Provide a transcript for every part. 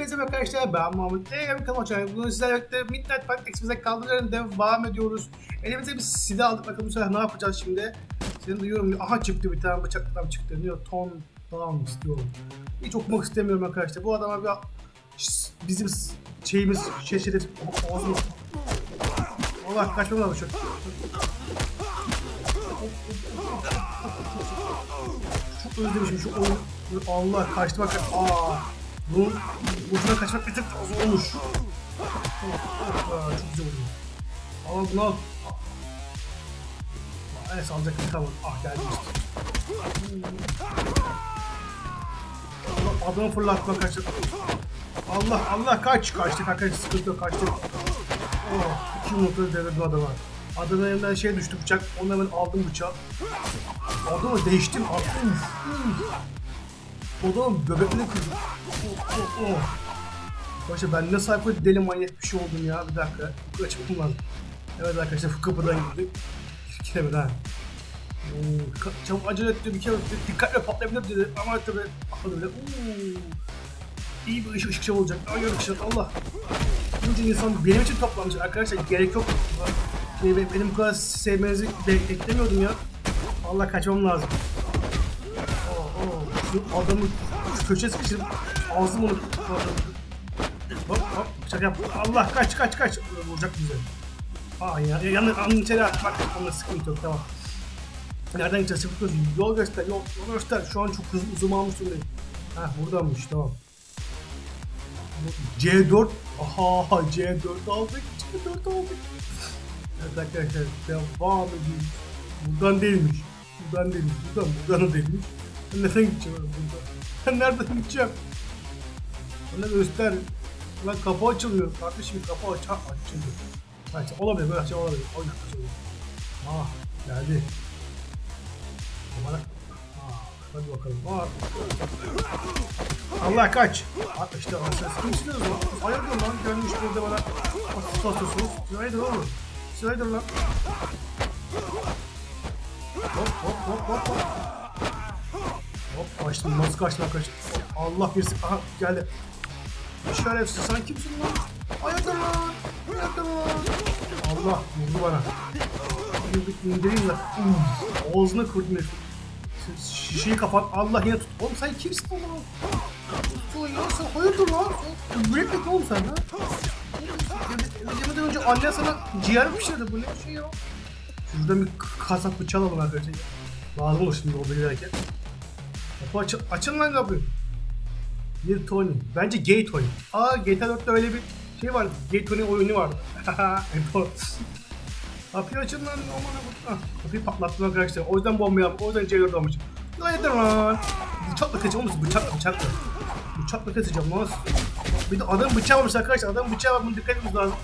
Hepinize merhaba arkadaşlar ben Mahmut. Eee kanalıma hoş geldiniz. Bugün sizlerle birlikte Midnight Fight kaldırıların devam ediyoruz. Elimize bir silah aldık. Bakalım bu sefer ne yapacağız şimdi? Seni duyuyorum. Aha çıktı bir tane bıçak adam çıktı. Diyor ton down istiyorum. Hiç okumak istemiyorum arkadaşlar. Bu adama bir bizim şeyimiz şaşırır. Ağzımız. Allah kaçmam lazım şu. Çok özlemişim şu oyunu. Allah kaçtı bak. Aa. Bunun ucuna kaçmak bir tık zor olmuş. Aa, çok güzel oldu. Al bunu al. Aa, Evet alacak bir tamam. Ah geldi işte. Allah adamı fırlatma kaçtı. Allah Allah kaç kaçtı kaç sıkıntı yok kaçtı. Oh, iki yumrukları devirdim adama. Adamın elinden şey düştü bıçak. Ondan hemen aldım bıçağı. Adamı değiştim attım. Adamın göbeklerini kırdım. Oh, oh, oh. Başta ben ne sayfa deli manyak bir şey oldum ya. Bir dakika. Bu açık lazım. Evet arkadaşlar bu kapıdan girdik. Kiremedi ha. Oo, çabuk acele etti bir kere dikkatle patlayabilir dedi ama tabi patladı bile. Oo. İyi bir ışık ışık şey olacak. Ay ışık Allah. Bunca insan benim için toplanmış arkadaşlar gerek yok. Şey, be- benim bu kadar sevmenizi be- beklemiyordum ya. Allah kaçmam lazım. Adamı şu köşeye sıkıştırıp ağzım onu Hop hop bıçak yap. Allah kaç kaç kaç. Vuracak bize. Aa ya yanı anın içeri at. Bak onda sıkıntı yok tamam. Nereden gideceğiz? Çabuk göz. Yol göster, yol, yol göster. Şu an çok hızlı uzun almış durumdayım. Ha buradanmış tamam. C4. Aha C4 aldık. C4 aldık. Evet arkadaşlar devam ediyoruz. Buradan değilmiş. Buradan değilmiş. Buradan buradan da değilmiş. Ben nereden gideceğim ben buradan? Ben nereden gideceğim? Bana göster. Lan kapı açılmıyor. Kardeşim kapı aç ha, açılıyor. Aç, olabilir böyle şey olabilir. Oyna açılıyor. Ah geldi. Bana... Ah, hadi bakalım. Ah. Allah kaç. Ah, işte ses kimsiniz lan? Hayırdır lan gelmiş burada bana. Asıl tasıyorsunuz. Hayırdır oğlum. Hayırdır lan. Hop hop hop hop hop. Hop kaçtım nasıl kaçtım kaç. Allah birisi aha geldi. Şerefsiz sen kimsin lan? Hayırdır lan? Hayırdır lan? Allah vurdu bana. Bir indireyim de. Uf, Ağzını kırdım herif. Şişeyi kapat. Allah yine tut. Oğlum sen kimsin lan? Ya sen hayırdır lan? Ne oğlum sen ha? Yemeden önce anne sana ciğer pişirdi. Bu ne şey ya? Şuradan bir kasap bıçağı alalım arkadaşlar. Lazım olur şimdi orada giderken. Kapı aç açın lan kapıyı. Bir Tony. Bence Gay Tony. Aa GTA 4'te öyle bir şey var. Gay Tony oyunu vardı. Kapıyı açın lan. Aman ha. Kapıyı patlattım arkadaşlar. O yüzden bomba yaptım. O yüzden C4 olmuş. Hayırdır lan? Bıçakla kaçacağım oğlum. Bıçakla bıçakla. Bıçakla kaçacağım lan. Bir de adam bıçağı varmış arkadaşlar. Adam bıçağı var. Bunu dikkat etmemiz lazım.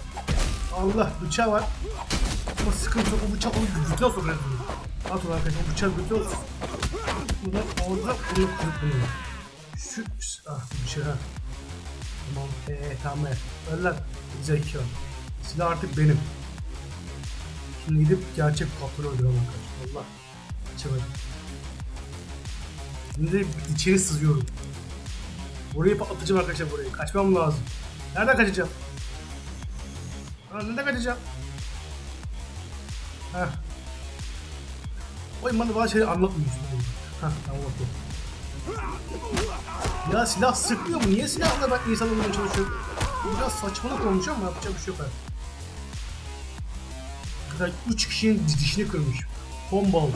Allah bıçağı var. Ama sıkıntı yok. O bıçak onu götüne sokuyor. At ulan arkadaşlar. O bıçağı götüne sokuyor. Buradan orada bunu bunu. Şu, ah bir şey. Tamam, eee tamam evet. Ver lan. Zeki Silah artık benim. Şimdi gidip gerçek patron öldüremem arkadaşlar. Allah. Açamadım. Şimdi içeri sızıyorum. Burayı patlatacağım arkadaşlar burayı. Kaçmam lazım. Nereden kaçacağım? Ha, nereden kaçacağım? Heh. Oy bana bazı şeyleri anlatmıyorsun. Heh tamam okey. Ya silah sıkmıyor mu? Niye silahla ben insan olmaya çalışıyorum? Bu biraz saçmalık olmuş ama yapacak bir şey yok. artık. Bu kadar 3 kişinin dişini kırmış. Bomba oldu.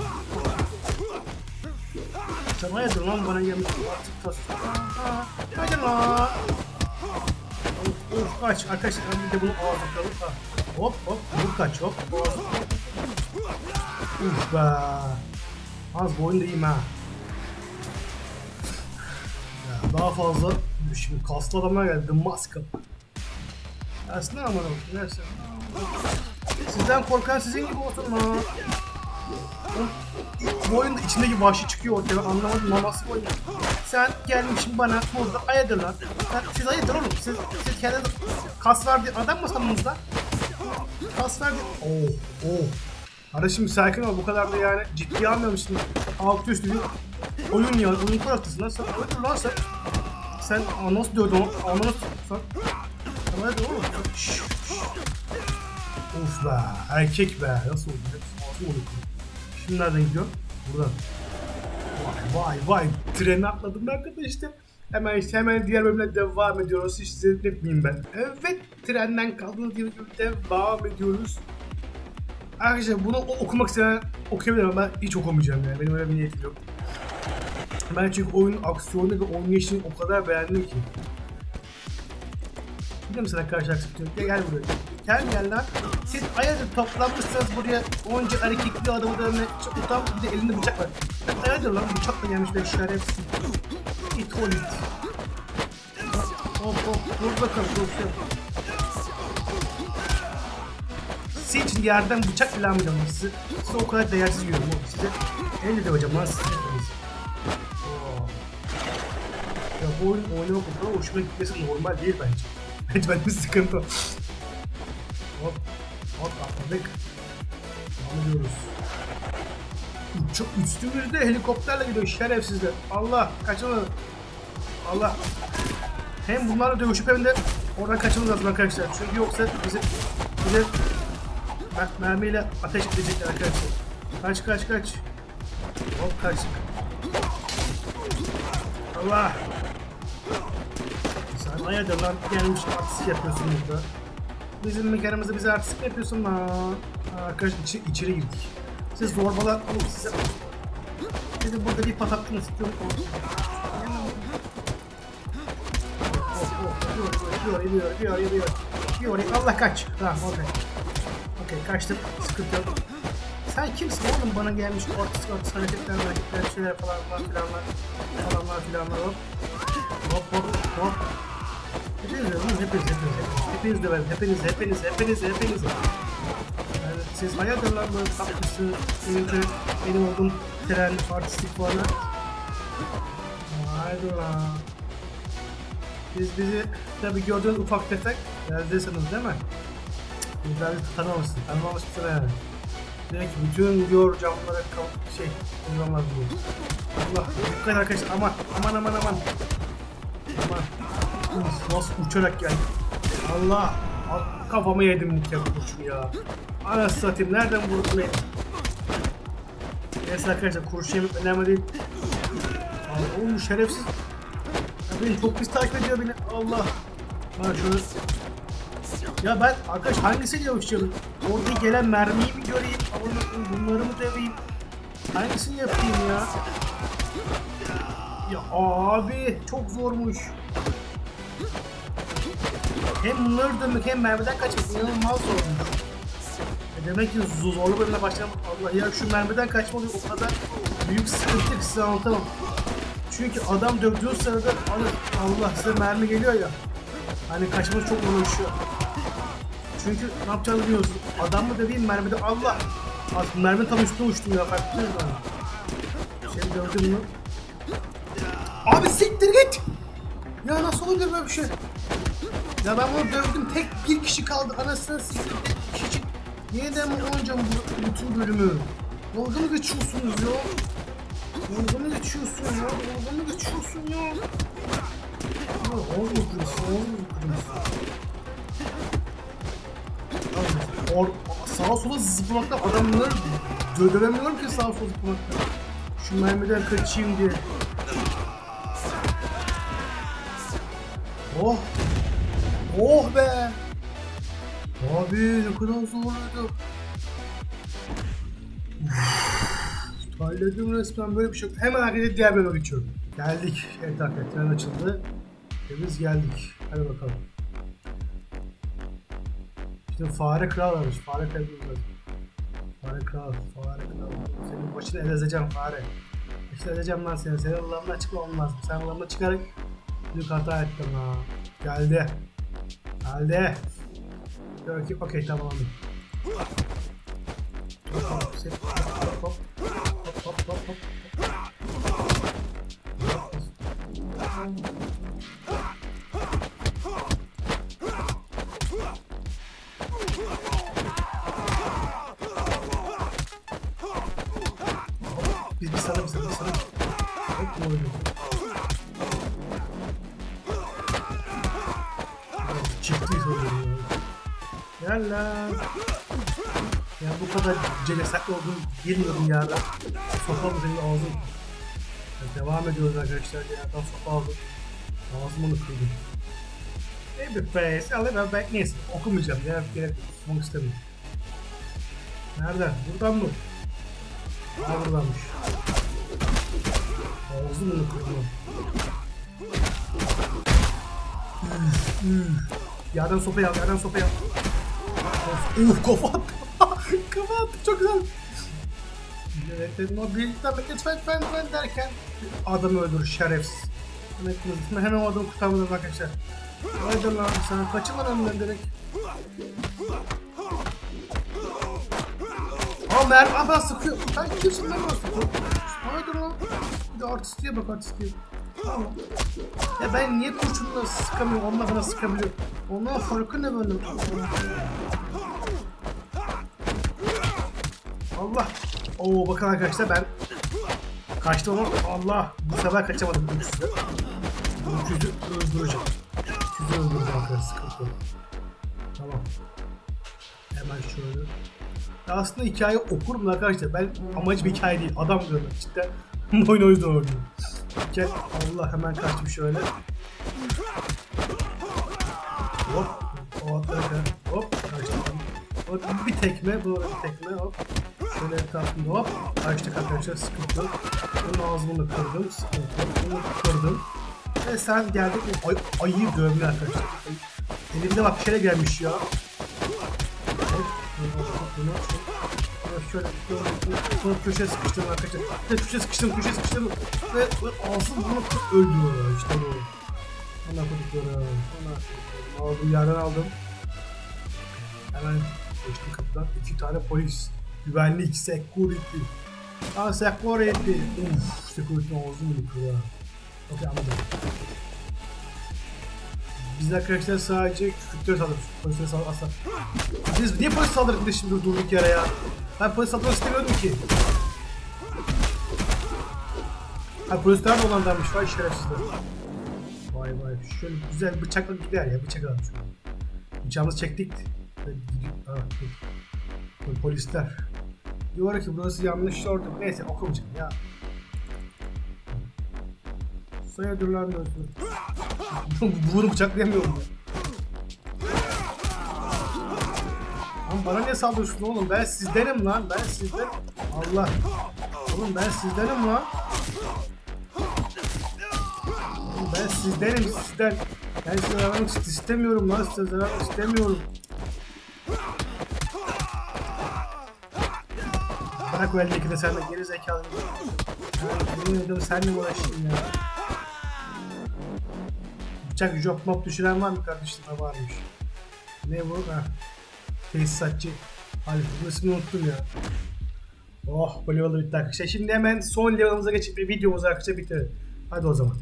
Sen hayırdır lan bana gelmiş artık tas. Aa, Hadi lan. Of, kaç arkadaşlar bir de bunu ağzına. Hop hop vur kaç hop. Uf be. Az boyun da iyiyim ha. Ya daha fazla şimdi kaslı adamlar geldi. The Mask aman olsun. Neyse. Sizden korkan sizin gibi olsun. Oğlum, Bu oyunda içindeki vahşi çıkıyor ortaya. Ben anlamadım. Maması bu oyun. Sen gelmişsin bana burada lan. Sen, siz hayırdır oğlum. Siz, siz kendiniz kas verdi adam mı sandınız lan? Kas verdi. Oh oh. Kardeşim sakin ol bu kadar da yani ciddiye şimdi. Altı üstü bir oyun ya oyun kuraktısın lan sen. Hayırdır lan sen. sen aa, nasıl dövdün o? Aa, nasıl sen? Ama hadi oğlum. Of be erkek be nasıl oldu? Ağzım oldu. Şimdi nereden gidiyor? Buradan. Vay vay vay treni atladım arkadaşlar. Hemen işte hemen diğer bölümle devam ediyoruz. Hiç size etmeyeyim ben. Evet trenden kaldığımız gibi devam ediyoruz. Arkadaşlar bunu okumak isteyen okuyabilir ama ben hiç okumayacağım yani. Benim öyle bir niyetim yok. Ben çünkü oyun aksiyonu ve oynayışını o kadar beğendim ki. Biliyor musun arkadaşlar sıkıntı Gel, gel buraya. Gel gel lan. Siz ayardır toplanmışsınız buraya onca hareketli dövme. Çok utan bir de elinde bıçak var. Ayardır lan bıçakla gelmiş be şerefsiz. İt ol it. Hop hop dur bakalım dur Sizin için yerden bıçak bile almayacağım sizi. Size o kadar değersiz görüyorum oğlum. Size elle de hocam lan siz. Ya bu oyun oynamak o kadar hoşuma gitmesi normal değil bence. Bence bende sıkıntı. Hop. Hop atladık. Devam ediyoruz. Uç, üstümüzde helikopterle gidiyor şerefsizler. Allah kaçamadım. Allah. Hem bunlarla dövüşüp hem de oradan kaçmamız lazım arkadaşlar. Çünkü yoksa bizi bize Bak mermiyle ateş edecekler arkadaşlar. Kaç kaç kaç. Hop kaç. Allah. Sen hayırdır lan gelmiş artistik yapıyorsun burada. Bizim mekanımızda bize artistik yapıyorsun lan? Arkadaş içi, içeri girdik. Siz zorbalar alın size. Sizi burada bir oh, Gidiyor, gidiyor, gidiyor, gidiyor, gidiyor. Gidiyor, Allah kaç. Tamam, okey. Okey, kaçtım. Sıkıntı yok. Sen kimsin oğlum? Bana gelmiş ortis ortis hareketler hareketler şeyler falan falan filanlar falanlar filanlar hop. Hop hop hop. Hepiniz de hepiniz hepiniz hepiniz. Hepiniz de ben hepiniz hepiniz hepiniz hepiniz. Yani siz hayatır lan böyle tatlısı benimki benim olduğum tren artistik falan haydi lan. Biz bizi tabi gördüğünüz ufak tefek beldesiniz değil mi? Güzel tanımamışsın, tanımamışsın yani. Direkt bütün diyor camlara şey kullanmaz diyor. Allah dikkat arkadaşlar aman aman aman aman. Aman. Uf, nasıl uçarak geldi. Allah. Al- Kafamı yedim kere kurşun ya. Anasını satayım nereden vurdun beni? Neyse arkadaşlar kurşun yemek önemli değil. Allah oğlum şerefsiz. Ya beni çok pis takip ediyor beni. Allah. Bana şöyle ya ben arkadaş hangisiyle dövüşeceğim? Orada gelen mermiyi mi göreyim? Bunları mı döveyim? Hangisini yapayım ya? Ya abi çok zormuş. Hem bunları dövmek hem mermiden kaçmak inanılmaz zormuş. E demek ki zorlu bölümle başlamak Allah ya şu mermiden kaçmak o kadar büyük sıkıntı ki size anlatamam. Çünkü adam dövdüğü sırada Allah, Allah size mermi geliyor ya. Hani kaçması çok uğraşıyor. Çünkü ne yapacağını bilmiyorsun. Adam mı döveyim mermide Allah. Aslında mermi tam üstüne uçtum ya ettiniz mi? Şey gördün mü? Abi siktir git! Ya nasıl olabilir böyle bir şey? Ya ben bunu dövdüm tek bir kişi kaldı anasını siktir tek kişi. Yeniden mi oynayacağım bu bütün bölümü? Dalga mı geçiyorsunuz ya? Dalga mı geçiyorsun ya? Dalga mı geçiyorsun ya? Ya oğlum kırmızı, oğlum kırmızı. Or sağa sola zıplamakta adamları dövemiyorum ki sağa sola zıplamakta. Şu mermiden kaçayım diye. Oh! Oh be! Abi ne kadar zorluydu. Uf, Terledim resmen böyle bir şey. Hemen arkadaşlar diğer bölüme geçiyorum. Geldik. Evet arkadaşlar açıldı. Ve biz geldik. Hadi bakalım. İşte fare kral varmış. Fare kral. Fare kral, fare kral. Senin başını ezeceğim fare. İşte ezeceğim lan seni. Senin Allah'ımdan çıkmam lazım. Sen Allah'ımdan çıkarak büyük hata ettin ha. Geldi. Geldi. Diyor ki okey tamam anladım. Hop hop hop hop hop hop Gel lan. Ya bu kadar celesaklı olduğunu bilmiyordum ya ben. Sopa mı senin ağzın? Ya devam ediyoruz arkadaşlar. Ya ben sopa aldım. Ağzımı kırdım. Babyface, a little back. Neyse okumayacağım. Ya gerek yok. Okumak istemiyorum. Nereden? Buradan mı? Aa buradanmış. Ağzımı kırdım. Üf, üf. Sopayı al, yerden sopayı al. Uf, kafa attı. kafa attı, çok güzel. Evet, o birlikten lütfen lütfen lütfen derken adamı öldürür şerefsiz. Evet, hemen o adamı kurtarmadım arkadaşlar. Haydi lan sen kaçın lan önümden direkt. Aa mermi bana sıkıyor. Sen kimsin bana sıkıyor? Haydi lan. Bir de artistliğe bak artistliğe. Tamam. Ya ben niye kurşunla sıkamıyorum, onlar bana sıkabiliyor. Ondan farkı ne böyle? Allah. Oo bakın arkadaşlar ben kaçtım ama Allah bu sefer kaçamadım bu. Bu üçüzü öldüreceğim. Üçüzü öldüreceğim arkadaşlar sıkıntı yok. Tamam. Hemen şöyle. Ya aslında hikaye okurum da arkadaşlar. Ben amacım hikaye değil. Adam görmek cidden. Oyun o yüzden oynuyorum. Gel. Allah hemen kaçtım şöyle. Hop. Hop. Hop. Hop. Bir tekme. Bir tekme. Hop. Şöyle etrafında hop. Kaçtık arkadaşlar. Sıkıntı. Bunun ağzını kırdım. Sıkıntı. Bunu kırdım. Ve sen geldin. Ay, ayıyı dövdün arkadaşlar. Elimde bak şeyler gelmiş ya. Şöyle şöyle bunu köşeye sıkıştırdım arkadaşlar. Ve köşeye sıkıştırdım, köşeye sıkıştırdım. Ve, ve ağzım bunu öldü. İşte bu. Koduklarım. Ona koduklarım. Aldım, yerden aldım. Hemen geçtim kapıdan. İki tane polis. Güvenlik, security. Aa security. Uf, security ağzım bunu kırıyor. Okey anladım. Biz arkadaşlar sadece küçükleri saldırıyoruz. Polislere saldırı asla. Biz niye polis saldırdık şimdi durduk yere ya? Ben polis saldırmak istemiyordum ki. Ha polisler de olanlarmış vay şerefsizler. Vay vay şöyle güzel bıçakla gider ya bıçak almış. Bıçağımızı çektik. Ha, Polisler. Diyor ki burası yanlış sorduk. Neyse okumayacağım ya. Sayıdır lan diyorsun. Bunu bıçaklayamıyorum ya. Lan bana ne saldırıyorsun oğlum? Ben sizdenim lan. Ben sizden. Allah. Oğlum ben sizdenim lan. Oğlum ben sizdenim sizden. Ben size vermek istemiyorum lan. Size vermek istemiyorum. Bırak o eldeki de sen de geri zekalı. Ya, yemin ediyorum senle mi uğraşayım ya? Bıçak job mob düşüren var mı kardeşim? Ha varmış. Ne bu? Ha. Tesisatçı. Halif ismini unuttum ya. Oh bu level bitti arkadaşlar. Şimdi hemen son level'ımıza geçip bir videomuzu arkadaşlar bitirelim. Hadi o zaman.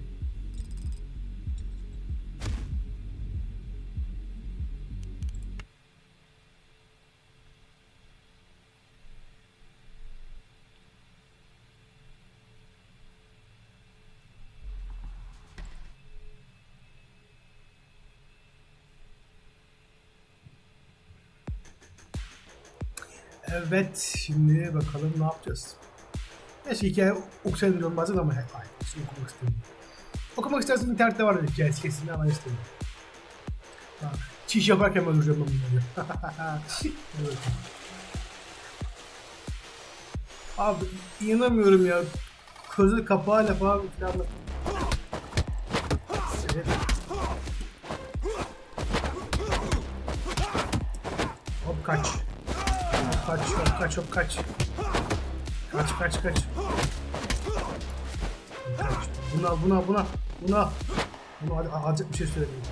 Evet, şimdi bakalım ne yapacağız. Neyse hikaye okusaydım bazen ama hayır, okumak istemiyorum. Okumak istersen internette var hikayesi kesin ama istemiyorum. Çiş yaparken ben öldüreceğim ben bunları. evet. Abi inanamıyorum ya. Közü kapağıyla falan. Kaç hop kaç kaç. Kaç kaç. Buna buna buna buna. Bunu hadi alacak bir şey söyleyeyim.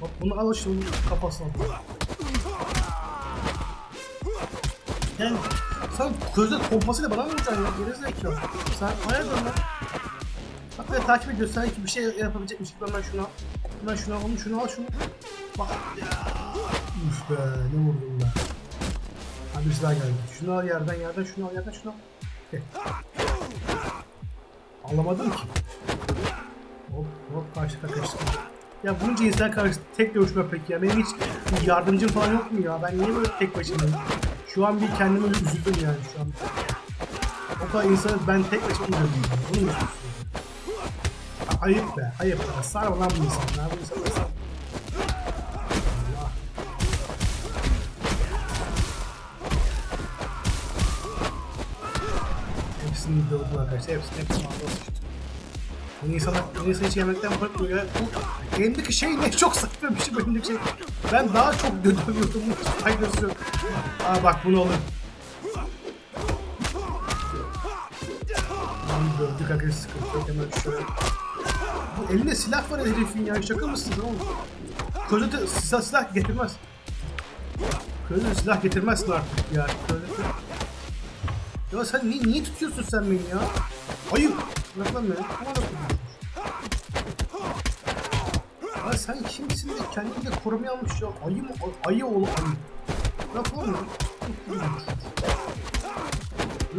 Hop bunu al şunu kafasına. Yani sen közde pompasıyla bana mı vuracaksın ya? Geri zekalı. Sen hayırdır lan? Bak böyle takip ediyorsun. Sanki bir şey yapabilecekmiş gibi hemen şunu al. Hemen şunu al, onu şunu al şunu. Bak ya. Üf be ne vurdum be. Hadi bir daha geldi. Şunu al yerden yerden şunu al yerden şunu al. Gel. Alamadım ki. Hop hop karşıda kaçtım. Ya bunca insan karşı tek dövüşme peki ya. Benim hiç yardımcım falan yok mu ya? Ben niye böyle tek başımayım? Şu an bir kendime bir üzüldüm yani şu an. O kadar insanı ben tek başıma dövüyorum? Bunu mu? Ayıp be, ayıp. Sarma lan bu insanlar. Bu insanlar sarma. Allah. Hepsini dövdüm arkadaşlar. Hepsini, hepsini aldım. Bu insanlar, bu insan hiç yemekten bırakmıyor ya. Bu elimdeki şey ne? Çok saçma bir şey bu şey. Ben daha çok dövüyordum. Hiç faydası yok. Aa bak bunu alın. Lan dövdük arkadaşlar sıkıntı. Hemen şöyle. Bu elinde silah var herifin ya. Şaka mısın oğlum? Közde silah, silah getirmez. Közde silah getirmezsin artık ya. Közde ya sen niye, niye tutuyorsun sen beni ya? Ayıp. Bırak lan beni. Allah'ım. Ya sen kimsin de kendini de korumaya almış ya. Ayı mı? Ay- Ayı oğlu ayı. Bırak lan beni.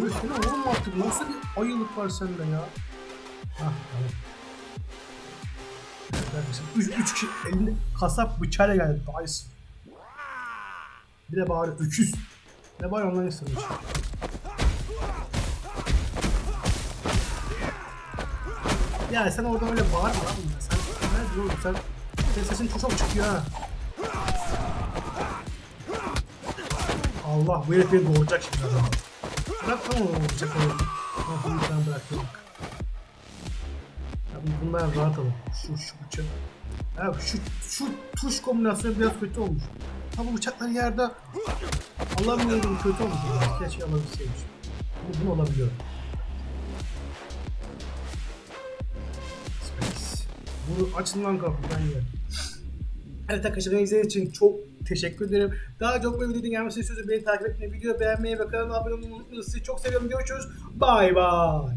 Böyle seni oğlum artık nasıl bir ayılık var sende ya? Hah tamam. Arkadaşlar. Üç, üç kişi elinde kasap bıçağıyla geldi. Dyson. Bir de bari öküz. Ne bari ondan istemiş. Ya sen orada öyle bağırma lan. Sen ne diyorsun sen? Senin sesin çok çıkıyor ha. Allah bu herif beni doğuracak şimdi adam. Bırak lan onu olacak onu. Ha bunu ben bıraktım bak. Ya ben rahat alın. Şu şu bıçak. Ya şu şu tuş kombinasyonu biraz kötü olmuş. Ha bu bıçaklar yerde. Alamıyorum kötü olmuş. Keşke alabilseymiş. Bunu, bunu alabiliyorum. Bunu açın lan kapıdan yer. Evet arkadaşlar izlediğiniz için çok teşekkür ederim. Daha çok böyle video gelmesi istiyorsanız beni takip etmeyi, video beğenmeyi ve kanalıma abone olmayı unutmayın. Sizi çok seviyorum. Görüşürüz. Bye bye.